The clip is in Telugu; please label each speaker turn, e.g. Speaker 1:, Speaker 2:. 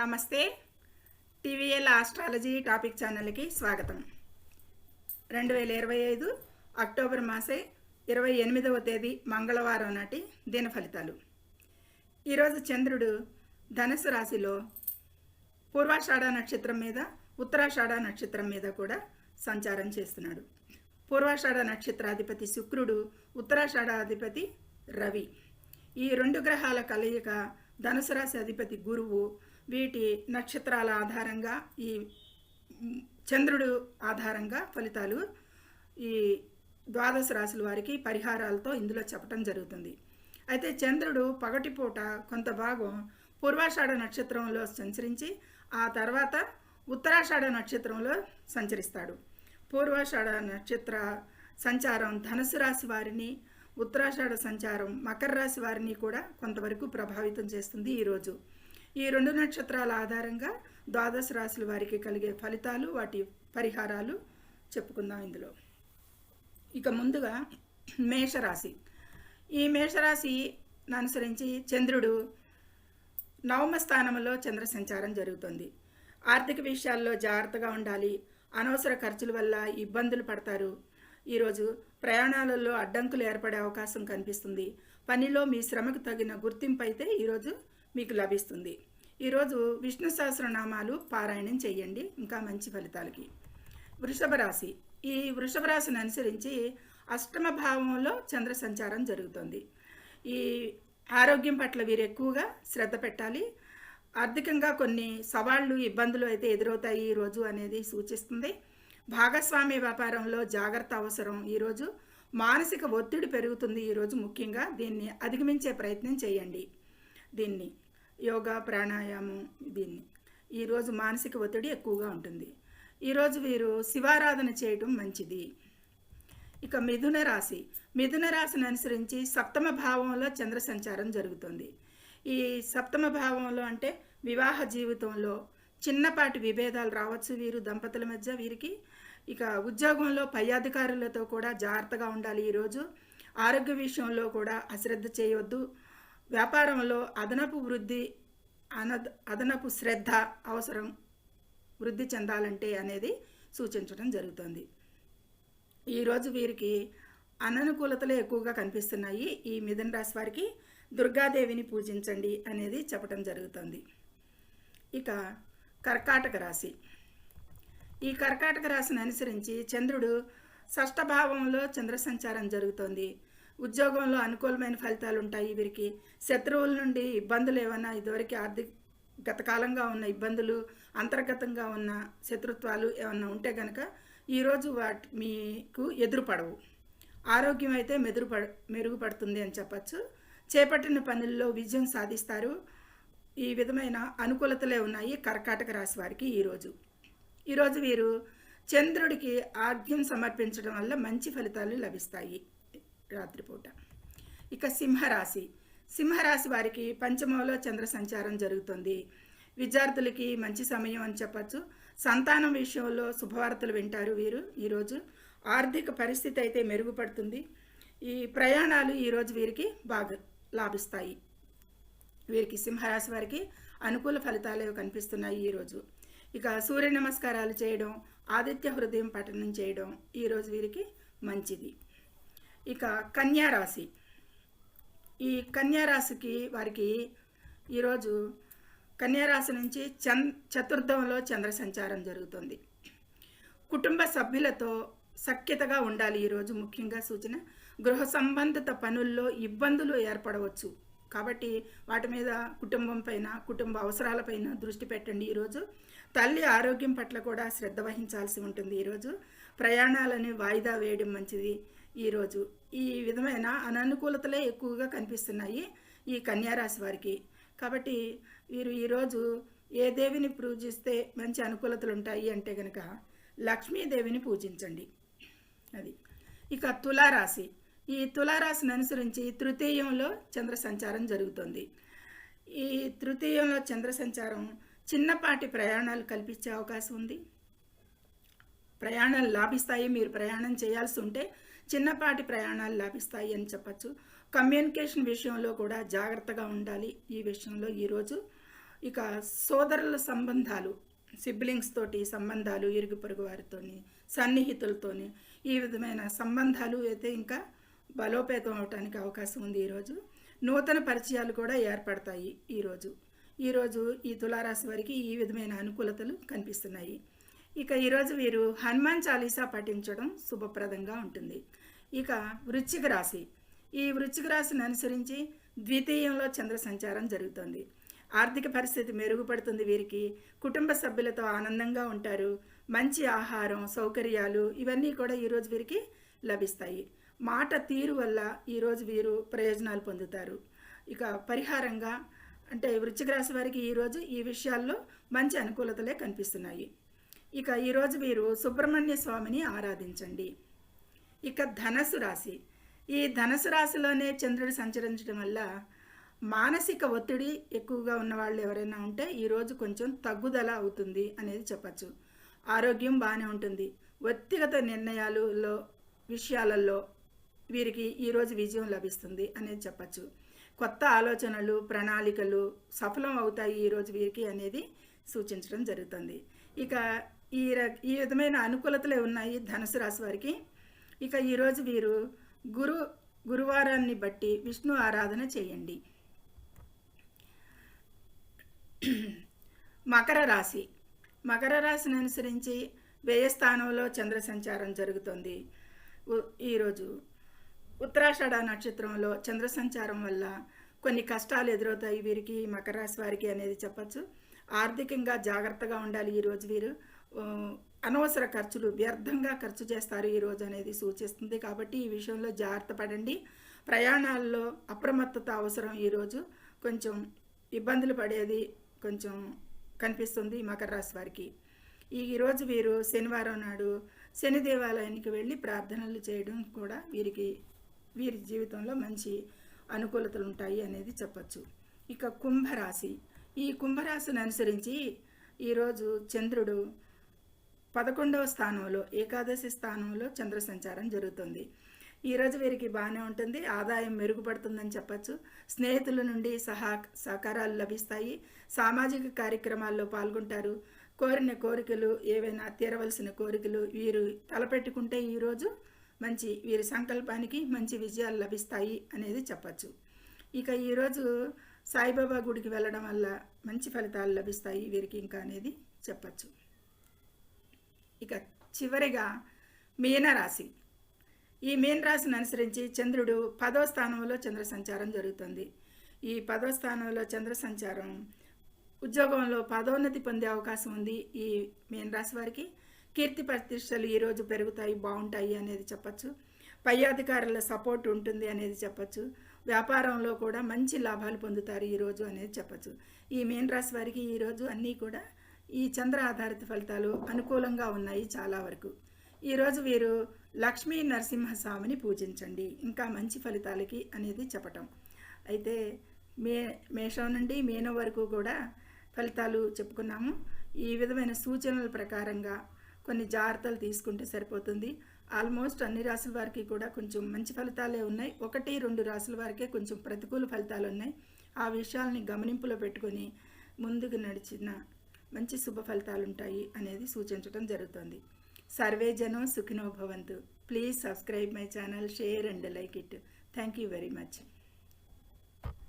Speaker 1: నమస్తే. టీవీఎల్ ఆస్ట్రాలజీ టాపిక్ ఛానల్కి స్వాగతం. రెండు వేల ఇరవై ఐదు అక్టోబర్ మాసే ఇరవై ఎనిమిదవ తేదీ మంగళవారం నాటి దిన ఫలితాలు. ఈరోజు చంద్రుడు ధనుసు రాశిలో పూర్వాషాఢ నక్షత్రం మీద ఉత్తరాషాఢ నక్షత్రం మీద కూడా సంచారం చేస్తున్నాడు. పూర్వాషాఢ నక్షత్రాధిపతి శుక్రుడు ఉత్తరాషాఢ అధిపతి రవి. ఈ రెండు గ్రహాల కలయిక ధనుసు రాశి అధిపతి గురువు వీటి నక్షత్రాల ఆధారంగా ఈ చంద్రుడు ఆధారంగా ఫలితాలు ఈ ద్వాదశ రాశుల వారికి పరిహారాలతో ఇందులో చెప్పటం జరుగుతుంది. అయితే చంద్రుడు పగటిపూట కొంత భాగం పూర్వాషాఢ నక్షత్రంలో సంచరించి ఆ తర్వాత ఉత్తరాషాఢ నక్షత్రంలో సంచరిస్తాడు. పూర్వాషాఢ నక్షత్ర సంచారం ధనుసు రాశి వారిని ఉత్తరాషాఢ సంచారం మకర రాశి వారిని కూడా కొంతవరకు ప్రభావితం చేస్తుంది ఈరోజు ఈ రెండు నక్షత్రాల ఆధారంగా ద్వాదశ రాశుల వారికి కలిగే ఫలితాలు వాటి పరిహారాలు చెప్పుకుందాం ఇందులో. ఇక ముందుగా మేషరాశి. ఈ మేషరాశి అనుసరించి చంద్రుడు నవమ స్థానంలో చంద్ర సంచారం జరుగుతుంది. ఆర్థిక విషయాల్లో జాగ్రత్తగా ఉండాలి. అనవసర ఖర్చుల వల్ల ఇబ్బందులు పడతారు. ఈరోజు ప్రయాణాలలో అడ్డంకులు ఏర్పడే అవకాశం కనిపిస్తుంది. పనిలో మీ శ్రమకు తగిన గుర్తింపు అయితే ఈరోజు మీకు లభిస్తుంది. ఈరోజు విష్ణు సహస్రనామాలు పారాయణం చేయండి. ఇంకా మంచి ఫలితాలకి. వృషభ రాశి. ఈ వృషభ రాశిని అనుసరించి అష్టమ భావంలో చంద్ర సంచారం జరుగుతుంది. ఈ ఆరోగ్యం పట్ల వీరు ఎక్కువగా శ్రద్ధ పెట్టాలి. ఆర్థికంగా కొన్ని సవాళ్ళు ఇబ్బందులు అయితే ఎదురవుతాయి ఈరోజు అనేది సూచిస్తుంది. భాగస్వామ్య వ్యాపారంలో జాగ్రత్త అవసరం. ఈరోజు మానసిక ఒత్తిడి పెరుగుతుంది. ఈరోజు ముఖ్యంగా దీన్ని అధిగమించే ప్రయత్నం చేయండి. దీన్ని యోగా ప్రాణాయామం దీన్ని. ఈరోజు మానసిక ఒత్తిడి ఎక్కువగా ఉంటుంది. ఈరోజు వీరు శివారాధన చేయటం మంచిది. ఇక మిథున రాశి. మిథున రాశిని అనుసరించి సప్తమ భావంలో చంద్ర సంచారం జరుగుతుంది. ఈ సప్తమ భావంలో అంటే వివాహ జీవితంలో చిన్నపాటి విభేదాలు రావచ్చు వీరు దంపతుల మధ్య వీరికి. ఇక ఉద్యోగంలో పై అధికారులతో కూడా జాగ్రత్తగా ఉండాలి ఈరోజు ఆరోగ్య విషయంలో కూడా అశ్రద్ధ చేయవద్దు. వ్యాపారంలో అదనపు వృద్ధి అనద్ అదనపు శ్రద్ధ అవసరం వృద్ధి చెందాలంటే అనేది సూచించడం జరుగుతుంది. ఈరోజు వీరికి అననుకూలతలు ఎక్కువగా కనిపిస్తున్నాయి. ఈ మిథున రాశి వారికి దుర్గాదేవిని పూజించండి అనేది చెప్పడం జరుగుతుంది. ఇక కర్కాటక రాశి. ఈ కర్కాటక రాశిని అనుసరించి చంద్రుడు షష్ఠభావంలో చంద్ర సంచారం జరుగుతోంది. ఉద్యోగంలో అనుకూలమైన ఫలితాలు ఉంటాయి వీరికి. శత్రువుల నుండి ఇబ్బందులు ఏమైనా ఇదివరకు ఆర్థిక గతకాలంగా ఉన్న ఇబ్బందులు అంతర్గతంగా ఉన్న శత్రుత్వాలు ఏమన్నా ఉంటే కనుక ఈరోజు వాటి మీకు ఎదురుపడవు. ఆరోగ్యం అయితే మెదురుపడ మెరుగుపడుతుంది అని చెప్పచ్చు. చేపట్టిన పనుల్లో విజయం సాధిస్తారు. ఈ విధమైన అనుకూలతలే ఉన్నాయి కర్కాటక రాశి వారికి ఈరోజు ఈరోజు వీరు చంద్రుడికి ఆర్ఘ్యం సమర్పించడం వల్ల మంచి ఫలితాలు లభిస్తాయి. రాత్రిపూట. ఇక సింహరాశి. సింహరాశి వారికి పంచమంలో చంద్ర సంచారం జరుగుతుంది. విద్యార్థులకి మంచి సమయం అని చెప్పచ్చు. సంతానం విషయంలో శుభవార్తలు వింటారు వీరు ఈరోజు. ఆర్థిక పరిస్థితి అయితే మెరుగుపడుతుంది. ఈ ప్రయాణాలు ఈరోజు వీరికి బాగా లాభిస్తాయి. వీరికి సింహరాశి వారికి అనుకూల ఫలితాలు కనిపిస్తున్నాయి ఈరోజు. ఇక సూర్య నమస్కారాలు చేయడం ఆదిత్య హృదయం పఠనం చేయడం ఈరోజు వీరికి మంచిది. ఇక కన్యారాశి. ఈ కన్యారాశికి వారికి ఈరోజు కన్యారాశి నుంచి చంద్ చతుర్థంలో చంద్ర సంచారం జరుగుతుంది. కుటుంబ సభ్యులతో సఖ్యతగా ఉండాలి ఈరోజు ముఖ్యంగా సూచన. గృహ సంబంధిత పనుల్లో ఇబ్బందులు ఏర్పడవచ్చు. కాబట్టి వాటి మీద కుటుంబం పైన కుటుంబ అవసరాలపైన దృష్టి పెట్టండి ఈరోజు. తల్లి ఆరోగ్యం పట్ల కూడా శ్రద్ధ వహించాల్సి ఉంటుంది ఈరోజు. ప్రయాణాలని వాయిదా వేయడం మంచిది. ఈరోజు. ఈ విధమైన అననుకూలతలే ఎక్కువగా కనిపిస్తున్నాయి ఈ కన్యారాశి వారికి. కాబట్టి వీరు ఈరోజు ఏ దేవిని పూజిస్తే మంచి అనుకూలతలు ఉంటాయి అంటే కనుక లక్ష్మీదేవిని పూజించండి. అది. ఇక తులారాశి. ఈ తులారాశిని అనుసరించి తృతీయంలో చంద్ర సంచారం జరుగుతుంది. ఈ తృతీయంలో చంద్ర సంచారం చిన్నపాటి ప్రయాణాలు కల్పించే అవకాశం ఉంది. ప్రయాణాలు లాభిస్తాయి. మీరు ప్రయాణం చేయాల్సి ఉంటే చిన్నపాటి ప్రయాణాలు లాభిస్తాయి అని చెప్పచ్చు. కమ్యూనికేషన్ విషయంలో కూడా జాగ్రత్తగా ఉండాలి ఈ విషయంలో. ఈరోజు ఇక సోదరుల సంబంధాలు సిబ్లింగ్స్ తోటి సంబంధాలు ఇరుగు పొరుగు వారితోని సన్నిహితులతోని ఈ విధమైన సంబంధాలు అయితే ఇంకా బలోపేతం అవటానికి అవకాశం ఉంది ఈరోజు నూతన పరిచయాలు కూడా ఏర్పడతాయి ఈరోజు ఈరోజు ఈ తులారాశి వారికి ఈ విధమైన అనుకూలతలు కనిపిస్తున్నాయి. ఇక ఈరోజు వీరు హనుమాన్ చాలీసా పఠించడం శుభప్రదంగా ఉంటుంది. ఇక వృశ్చిక రాశి. ఈ వృశ్చిక రాశిని అనుసరించి ద్వితీయంలో చంద్ర సంచారం జరుగుతుంది. ఆర్థిక పరిస్థితి మెరుగుపడుతుంది వీరికి. కుటుంబ సభ్యులతో ఆనందంగా ఉంటారు. మంచి ఆహారం సౌకర్యాలు ఇవన్నీ కూడా ఈరోజు వీరికి లభిస్తాయి. మాట తీరు వల్ల ఈరోజు వీరు ప్రయోజనాలు పొందుతారు. ఇక పరిహారంగా అంటే వృశ్చిక రాశి వారికి ఈరోజు ఈ విషయాల్లో మంచి అనుకూలతలే కనిపిస్తున్నాయి. ఇక ఈరోజు వీరు సుబ్రహ్మణ్య స్వామిని ఆరాధించండి. ఇక ధనసు రాశి. ఈ ధనసు రాశిలోనే చంద్రుడు సంచరించడం వల్ల మానసిక ఒత్తిడి ఎక్కువగా ఉన్న వాళ్ళు ఎవరైనా ఉంటే ఈరోజు కొంచెం తగ్గుదల అవుతుంది అనేది చెప్పచ్చు. ఆరోగ్యం బాగానే ఉంటుంది. వ్యక్తిగత నిర్ణయాలలో విషయాలలో వీరికి ఈరోజు విజయం లభిస్తుంది అనేది చెప్పచ్చు. కొత్త ఆలోచనలు ప్రణాళికలు సఫలం అవుతాయి ఈరోజు వీరికి అనేది సూచించడం జరుగుతుంది. ఇక ఈ ర- ఈ విధమైన అనుకూలతలే ఉన్నాయి ధనుసు రాశి వారికి. ఇక ఈరోజు వీరు గురు గురువారాన్ని బట్టి విష్ణు ఆరాధన చేయండి. మకర రాశి. మకర రాశిని అనుసరించి వ్యయస్థానంలో చంద్ర సంచారం జరుగుతుంది. ఈరోజు ఉత్తరాషాఢ నక్షత్రంలో చంద్ర సంచారం వల్ల కొన్ని కష్టాలు ఎదురవుతాయి వీరికి మకర రాశి వారికి అనేది చెప్పచ్చు. ఆర్థికంగా జాగ్రత్తగా ఉండాలి ఈరోజు వీరు. అనవసర ఖర్చులు వ్యర్థంగా ఖర్చు చేస్తారు ఈరోజు అనేది సూచిస్తుంది. కాబట్టి ఈ విషయంలో జాగ్రత్త పడండి. ప్రయాణాల్లో అప్రమత్తత అవసరం ఈరోజు కొంచెం ఇబ్బందులు పడేది కొంచెం కనిపిస్తుంది మకర రాశి వారికి. ఈరోజు వీరు శనివారం నాడు శని దేవాలయానికి వెళ్ళి ప్రార్థనలు చేయడం కూడా వీరికి వీరి జీవితంలో మంచి అనుకూలతలు ఉంటాయి అనేది చెప్పచ్చు. ఇక కుంభరాశి. ఈ కుంభరాశిని అనుసరించి ఈరోజు చంద్రుడు పదకొండవ స్థానంలో ఏకాదశి స్థానంలో చంద్ర సంచారం జరుగుతుంది ఈరోజు వీరికి బాగానే ఉంటుంది. ఆదాయం మెరుగుపడుతుందని చెప్పచ్చు. స్నేహితుల నుండి సహా సహకారాలు లభిస్తాయి. సామాజిక కార్యక్రమాల్లో పాల్గొంటారు. కోరిన కోరికలు ఏవైనా తీరవలసిన కోరికలు వీరు తలపెట్టుకుంటే ఈరోజు మంచి వీరి సంకల్పానికి మంచి విజయాలు లభిస్తాయి అనేది చెప్పచ్చు. ఇక ఈరోజు సాయిబాబా గుడికి వెళ్ళడం వల్ల మంచి ఫలితాలు లభిస్తాయి వీరికి ఇంకా అనేది చెప్పచ్చు. ఇక చివరిగా మీనరాశి. ఈ మీనరాశిని అనుసరించి చంద్రుడు పదో స్థానంలో చంద్ర సంచారం జరుగుతుంది. ఈ పదో స్థానంలో చంద్ర సంచారం ఉద్యోగంలో పదోన్నతి పొందే అవకాశం ఉంది. ఈ మీనరాశి వారికి కీర్తి ప్రతిష్టలు ఈరోజు పెరుగుతాయి బాగుంటాయి అనేది చెప్పచ్చు. పై అధికారుల సపోర్ట్ ఉంటుంది అనేది చెప్పచ్చు. వ్యాపారంలో కూడా మంచి లాభాలు పొందుతారు ఈరోజు అనేది చెప్పచ్చు. ఈ మీనరాశి వారికి ఈరోజు అన్నీ కూడా ఈ చంద్ర ఆధారిత ఫలితాలు అనుకూలంగా ఉన్నాయి చాలా వరకు. ఈరోజు వీరు లక్ష్మీ నరసింహస్వామిని పూజించండి. ఇంకా మంచి ఫలితాలకి అనేది చెప్పటం. అయితే మే మేషం నుండి మేనం వరకు కూడా ఫలితాలు చెప్పుకున్నాము. ఈ విధమైన సూచనల ప్రకారంగా కొన్ని జాగ్రత్తలు తీసుకుంటే సరిపోతుంది. ఆల్మోస్ట్ అన్ని రాసుల వారికి కూడా కొంచెం మంచి ఫలితాలే ఉన్నాయి. ఒకటి రెండు రాసుల వారికే కొంచెం ప్రతికూల ఫలితాలు ఉన్నాయి. ఆ విషయాల్ని గమనింపులో పెట్టుకొని ముందుకు నడిచిన మంచి శుభ ఫలితాలు ఉంటాయి అనేది సూచించడం జరుగుతుంది. సర్వే జనం సుఖినో భవంతు. Please subscribe my channel share and like it. Thank you very much.